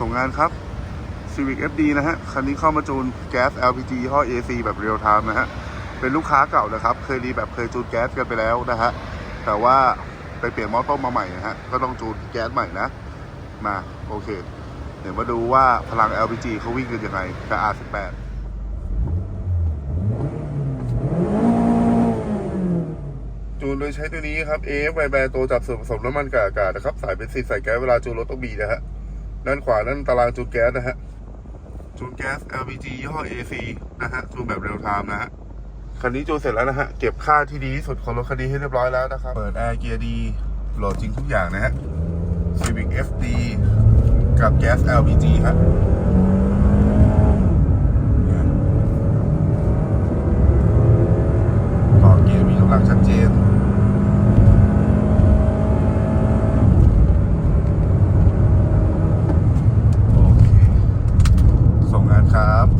ส่งงานครับ Civic FD นะฮะ คันนี้เข้ามาจูนแก๊ส LPG ยี่ห้อ AC แบบเรียลไทม์นะฮะ เป็นลูกค้าเก่านะครับ เคยรีแบบเคยจูนแก๊สกันไปแล้วนะฮะ แต่ว่าไปเปลี่ยนมอเต้มมาใหม่นะฮะ ก็ต้องจูนแก๊สใหม่นะ มา โอเค เดี๋ยวมาดูว่าพลัง LPG เขาวิ่งกันยังไงกับ R18 จูนโดยใช้ตัวนี้ครับ AF ไบแบรตัวจับส่วนผสมน้ำมันกับอากาศนะครับ สายเป็นสีใส่แก๊สเวลาจูนรถต้องมีนะฮะ ด้านขวานั่นตารางจูนแก๊สนะฮะจูนแก๊ส LPG ยี่ห้อ AC นะฮะจูนแบบเรียลไทม์นะฮะคันนี้จูนเสร็จแล้วนะฮะเก็บค่าที่ดีที่สุดของรถคันนี้ให้เรียบร้อยแล้วนะครับเปิดแอร์เกียร์ดีโหลดจริงทุกอย่างนะฮะ Civic FD กับแก๊ส LPG ครับอเกียร์มีกำลังชัดเจน โอเค ส่งงาน ครับ